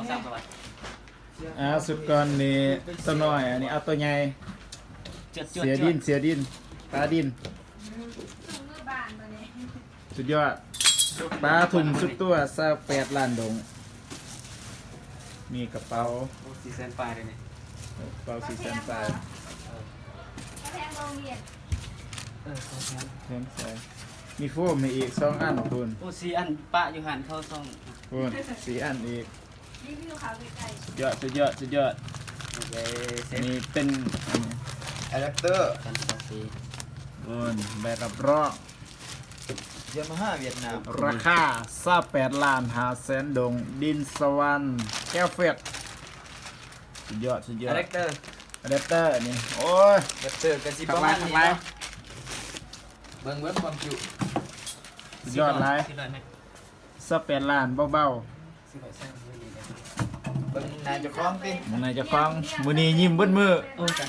องสามตัวอ่าสุดก่อนนี่ตัวน้อยอันนี้เอาตัวใหญ่เจือดเจือดเสียดินเสียดินปลาดินถุงมือบานมาเนี่ยสุดยอดปลาถุงสุดตัวซาแปดล้านดง มีกระเป๋าสี่แสนปลายเลยเนี่ยกระเป๋าสีแสนปลายแพงโรงเรียนเออสองแสนเพิ่มใส่มีโฟมให้อีกสองอันคุณโอ้สี่อันปะอยู่หันเข้าซ่องคุณสี่อันอีก รีวิวขาวไกลสุดยอดสุดยอดสุดยอดโอเคเสร็อัจนนี้เป็นอันนี้อะแดปเตอร์กันสองสี่คุณใบรับรองยามาฮ่าเวียดนามราคาซาแปดล้านหาแสนดง ดินสวรรค์แก้วเฟดสุดยอดสุดยออะดแดปเตอร์อะแดปเตอร์นี่โอ้ยอะแดปเตอร์กันสิขัปบระไว้มาณขับนี้ไว้เนาะเบิ่งเบิ่งความจุสุดยอดไรสี่ร้อยไหมซาแปดล้านเบาสี่ร้อยแสนไม่มีเลย เบิ่งนายเจะคล้าของติๆมันนายเจะคล้าของมือนี้ยิ้มเบิ้มือโอ้ยจ้ะ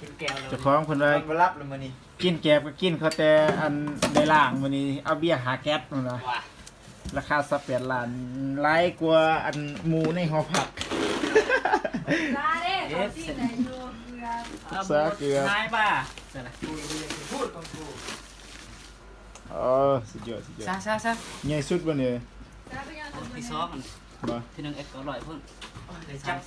กินแก้วเลยเจะคล้าของคนไรมันบ่รับเลยมื้อนี้กินแกบก็กินเขาแต่อันได้ล่างมือนี้เอาเบียร์หาแก๊สมันนะว้าราคาซาแปดล้านไล่กว่าอันหมูในหอผักๆลาเด้ขอที่ไหนดูเกลือเอาซะเกลือ นายบ้าเสร็จละพูดของกูอ๋อสุดยอดสุดยอซาดซาซาใหญ่สุดวันนี้จ้าไปยังถุงมืที่อซ้อมมัน บ่ที่หนึ่งเอ็กซ์อร่อยเพิ่มได้จับ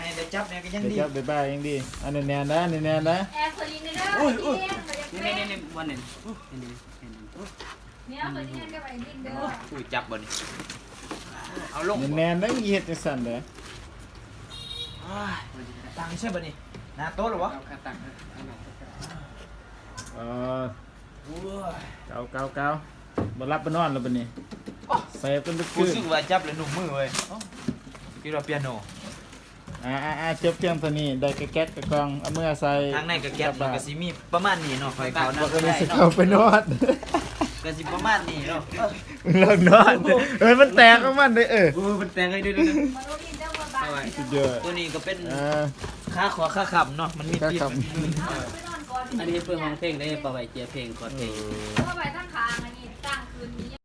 ให้ได้จับเนี่ยก็ยังเดี๋ยวดีจับบ๊ายบายยังดีอันนี้แน่นนะนี่แน่นนะแอร์เฟอร์ลินเด้อเที่ยงมาจากนี่เฟนี่สนี่วันหนึ่งนี่นี่นี่เนี่ยเฟอร์ลินกับไอ้ดินเด้ออุ้ยจับบ่นี่เอาลงนี่แน่นได้มีเฮ็ดจังซั่นเด้อตังใช่บ่นี่หน้าโต๊ะหรอวะเอาขาตังค์เออเกาเกาเกาบ่รับบ่นอนแล้วบัดนี้ ใส่เป็นลึกกูขึ้นสึกว่าจับแล้วหนุ่มมือเว้ยเอ้าคิดว่าเปียโน อ่าอ่าอ่าเจ็บเจียงตัวนี้ได้กระแก๊กกระกองเอามือใส่ทางในก็แก๊บมันก็สิมีประมาณนี้เนาะไฟเขาบ่นะก็มีสิเข้าไปนอนก็สิประมาณนี้เนาะลองนอนเอ้ยมันแตกของมันเด้อเออโอ้มันแตงให้ด้วยด้วยมาโรงเรียนเด้อมาบ้านสุดยอดตัวนี้ก็เป็นอ่าขาขวาขาขับเนาะมันมีขาปิดขับเอาไปนอนก่อนอันนี้เพื่อห้องเพลงได้ประไว้เจียเพลงก่อนเพลงเข้าไป